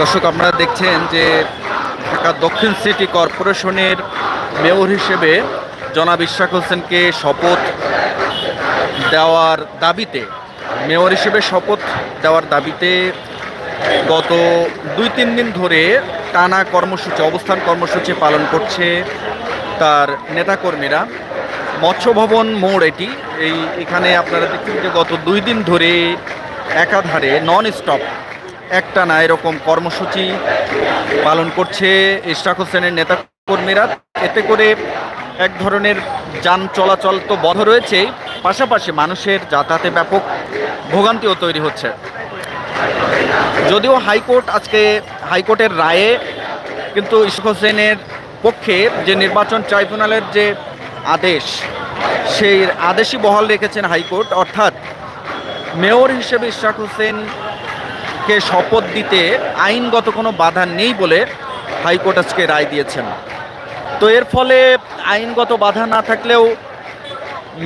দর্শক, আপনারা দেখছেন যে ঢাকা দক্ষিণ সিটি কর্পোরেশনের মেয়র হিসেবে জনাব ইশরাক হোসেনকে শপথ দেওয়ার দাবিতে, মেয়র হিসেবে শপথ দেওয়ার দাবিতে গত দুই তিন দিন ধরে টানা কর্মসূচি, অবস্থান কর্মসূচি পালন করছে তার নেতাকর্মীরা। মৎস্য ভবন মোড় এটি, এই এখানে আপনারা দেখছেন যে গত দুই দিন ধরে একাধারে নন স্টপ একটানা এরকম কর্মসূচি পালন করছে ইশরাক হোসেনের নেতাকর্মীরা। এতে করে এক ধরনের যান চলাচল তো বন্ধ রয়েছে, পাশাপাশি মানুষের যাতায়াতে ব্যাপক ভোগান্তিও তৈরি হচ্ছে। যদিও হাইকোর্ট আজকে হাইকোর্টের রায়ে কিন্তু ইশরাক হোসেনের পক্ষে যে নির্বাচন ট্রাইব্যুনালের যে আদেশ, সেই আদেশই বহাল রেখেছেন হাইকোর্ট। অর্থাৎ মেয়র হিসেবে ইশরাক হোসেনকে শপথ দিতে আইনগত কোনো বাধা নেই বলে হাইকোর্ট আজকে রায় দিয়েছেন। তো এর ফলে আইনগত বাধা না থাকলেও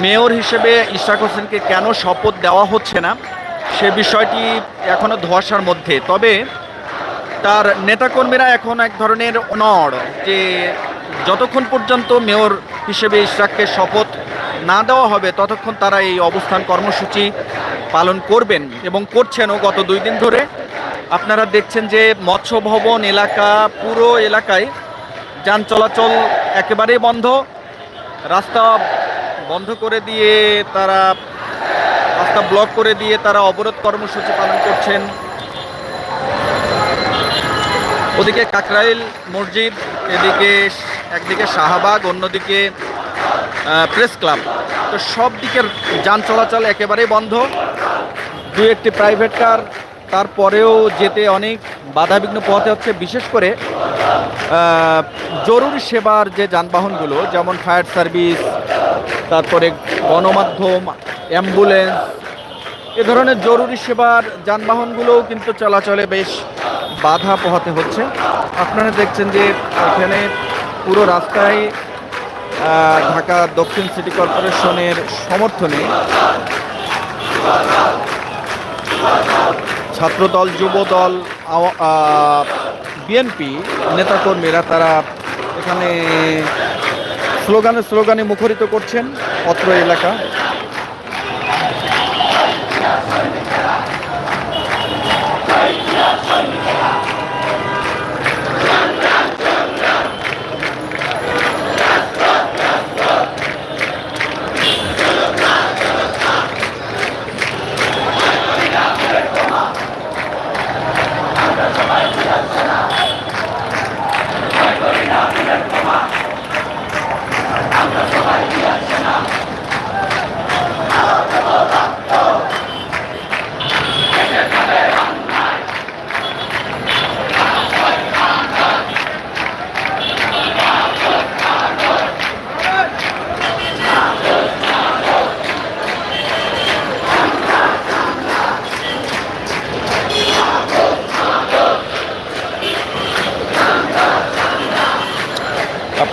মেয়র হিসেবে ইশরাক হোসেনকে কেন শপথ দেওয়া হচ্ছে না, সে বিষয়টি এখনও ধোয়াশার মধ্যে। তবে তার নেতাকর্মীরা এখন এক ধরনের অনড় যে যতক্ষণ পর্যন্ত মেয়র হিসেবে ইশরাককে শপথ না দেওয়া হবে, ততক্ষণ তারা এই অবস্থান কর্মসূচি পালন করবেন এবং করছেনও গত দুই দিন ধরে। আপনারা দেখছেন যে মৎস্য ভবন এলাকা, পুরো এলাকায় যান চলাচল একেবারেই বন্ধ। রাস্তা বন্ধ করে দিয়ে তারা, রাস্তা ব্লক করে দিয়ে তারা অবরোধ কর্মসূচি পালন করছেন। ওদিকে কাকরাইল মসজিদ, এদিকে একদিকে শাহবাগ, অন্যদিকে প্রেস ক্লাব। তো সব দিকের যান চলাচল একেবারেই বন্ধ। দু একটি প্রাইভেট কার তারপরেও যেতে অনেক বাধাবিঘ্ন পোহাতে হচ্ছে। বিশেষ করে জরুরি সেবার যে যানবাহনগুলো, যেমন ফায়ার সার্ভিস তারপরে গণমাধ্যম অ্যাম্বুলেন্স এ ধরনের জরুরি সেবার যানবাহনগুলোও কিন্তু চলাচলে বেশ বাধা পোহাতে হচ্ছে। আপনারা দেখছেন যে এখানে পুরো রাস্তায় ঢাকা দক্ষিণ সিটি কর্পোরেশনের সমর্থনে ছাত্রদল যুবদল বিএনপি নেতাকর্মীরা তারা এখানে স্লোগানে স্লোগানে মুখরিত করছেন অত্র এলাকা।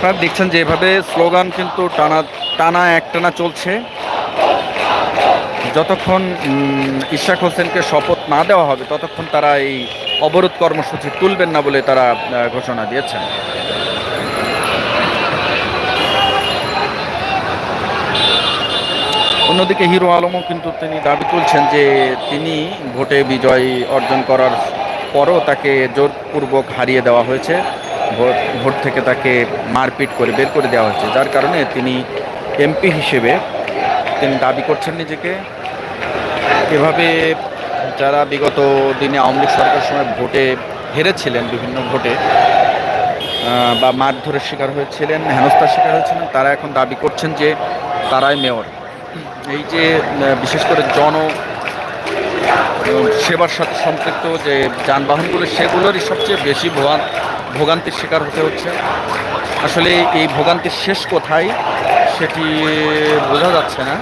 আপনারা দেখছেন যে এভাবে স্লোগান কিন্তু টানা টানা একটানা চলছে। যতক্ষণ ইশাক হোসেনকে শপথ না দেওয়া হবে, ততক্ষণ তারা এই অবরোধ কর্মসূচি তুলবেন না বলে তারা ঘোষণা দিয়েছেন। অন্যদিকে হিরো আলমও কিন্তু তিনি দাবি তুলছেন যে তিনি ভোটে বিজয় অর্জন করার পরও তাকে জোরপূর্বক হারিয়ে দেওয়া হয়েছে। ভোট ভোট থেকে তাকে মারপিট করে বের করে দেওয়া হয়েছে। যার কারণে তিনি এমপি হিসেবে তিনি দাবি করছেন নিজেকে। এভাবে যারা বিগত দিনে আওয়ামী লীগ সরকারের সময় ভোটে হেরেছিলেন, বিভিন্ন ভোটে বা মারধরের শিকার হয়েছিলেন, হেনস্থার শিকার হয়েছিলেন, তারা এখন দাবি করছেন যে তারাই মেয়র। এই যে বিশেষ করে জন সেবার সাথে সম্পৃক্ত যে যানবাহনগুলো, সেগুলোরই সবচেয়ে বেশি ভোগান ভোগান্তির শিকার হতে হচ্ছে। আসলে এই ভোগান্তির শেষ কোথায় সেটি বোঝা যাচ্ছে না।